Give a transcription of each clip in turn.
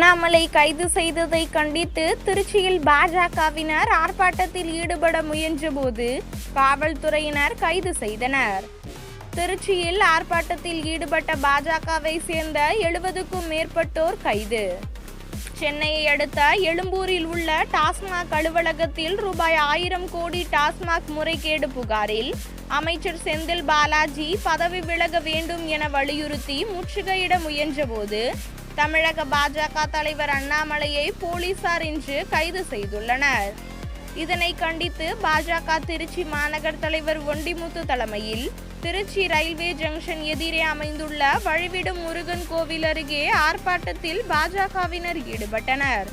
அண்ணாமலை கைது செய்ததை கண்டித்து திருச்சியில் பாஜகவினர் ஆர்ப்பாட்டத்தில் ஈடுபட முயன்றபோது காவல்துறையினர் கைது செய்தனர். திருச்சியில் ஆர்ப்பாட்டத்தில் ஈடுபட்ட பாஜகவை சேர்ந்த எழுபதுக்கும் மேற்பட்டோர் கைது. சென்னையை அடுத்த எழும்பூரில் உள்ள டாஸ்மாக் அலுவலகத்தில் ரூபாய் ஆயிரம் கோடி டாஸ்மாக் முறைகேடு புகாரில் அமைச்சர் செந்தில் பாலாஜி பதவி விலக வேண்டும் என வலியுறுத்தி முற்றுகையிட முயன்றபோது தமிழக பாஜக தலைவர் அண்ணாமலையை போலீசார் இன்று கைது செய்துள்ளனர். இதனை கண்டித்து பாஜக திருச்சி மாநகர் தலைவர் ஒண்டிமுத்து தலைமையில் திருச்சி ரயில்வே ஜங்ஷன் எதிரே அமைந்துள்ள வழிவிடும் முருகன் கோவில் அருகே ஆர்ப்பாட்டத்தில் பாஜகவினர் ஈடுபட்டனர்.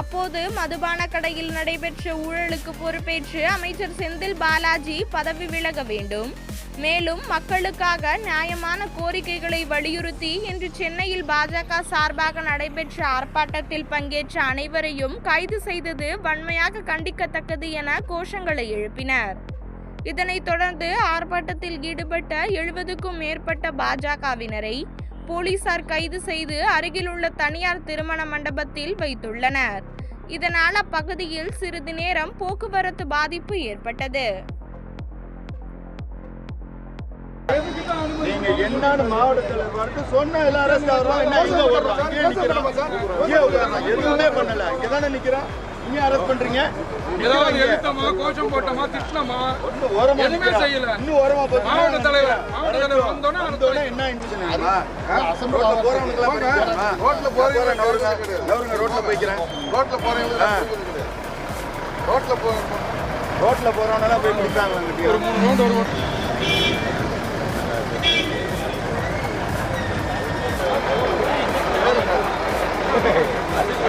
அப்போது மதுபான கடையில் நடைபெற்ற ஊழலுக்கு பொறுப்பேற்று அமைச்சர் செந்தில் பாலாஜி பதவி விலக வேண்டும். மேலும் மக்களுக்காக நியாயமான கோரிக்கைகளை வலியுறுத்தி இன்று சென்னையில் பாஜக சார்பாக நடைபெற்ற ஆர்ப்பாட்டத்தில் பங்கேற்ற அனைவரையும் கைது செய்தது வன்மையாக கண்டிக்கத்தக்கது என கோஷங்களை எழுப்பினர். இதனைத் தொடர்ந்து ஆர்ப்பாட்டத்தில் ஈடுபட்ட எழுபதுக்கும் மேற்பட்ட பாஜகவினரை போலீசார் கைது செய்து அருகிலுள்ள தனியார் திருமண மண்டபத்தில் வைத்துள்ளனர். இதனால் அப்பகுதியில் சிறிது நேரம் போக்குவரத்து பாதிப்பு ஏற்பட்டது. நீங்க என்னன்னு மாவட்டத்துல வந்து சொன்ன எல்லாரும். என்ன இங்க ஓடுறோம்? நிக்கிறோம். எதுவுமே பண்ணல. இங்கதானே நிக்கிறோம். இங்க அரெஸ்ட் பண்றீங்க. ஏதாவது எழுத்தமா கோஷம் போட்டோமா? திட்டினோமா? இன்னும் ஓரமா எதுவுமே நிக்கிறோம். செய்யல. இன்னும் ஓரமா போச்சு. மாவட்ட தலைவர், மாவட்ட தலைவர் வந்தோன்னே வந்தோடனே என்ன இன்ஜின் ரோட்ல போறவனுங்களா போறீங்க ரோட்ல போறீங்க நவருங்க ரோட்ல போய்க்கிறேன் ரோட்ல போறவங்க ரோட்ல போ ரோட்ல போறவங்க எல்லாம் போய் பிடிப்பாங்க ஒரு மூணு ரவுண்ட்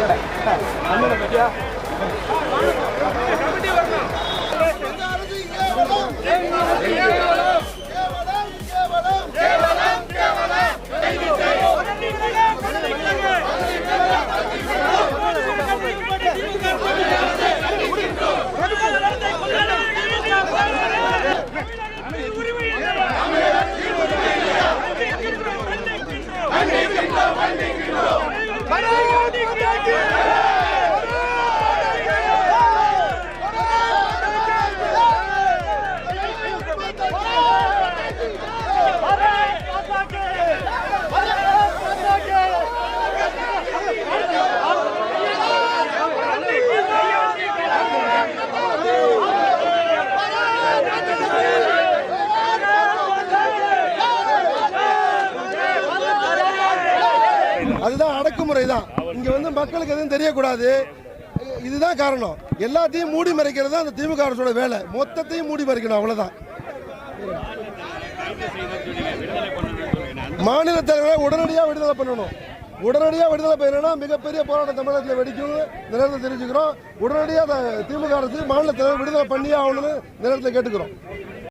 雨の時は。Yeah! அதுதான் அடக்குமுறை தான் இங்க வந்து மக்களுக்கு எதுவும் தெரியக்கூடாது. இதுதான் காரணம். எல்லாத்தையும் மூடி மறைக்கிறது தான் அந்த திமுக அரசோட வேலை. மொத்தத்தையும் மூடி மறைக்கணும் அவ்வளவுதான். மாநில தலைவரை உடனடியாக விடுதலை பண்ணணும். உடனடியாக விடுதலை பண்ணணும்னா மிகப்பெரிய போராட்டம் தமிழகத்தில் வெடிக்கும். இந்த நேரத்தில் தெரிஞ்சுக்கிறோம் உடனடியாக திமுக அரசு மாநில தலைவர் விடுதலை பண்ணியே ஆகணும்னு இந்த நேரத்தில் கேட்டுக்கிறோம்.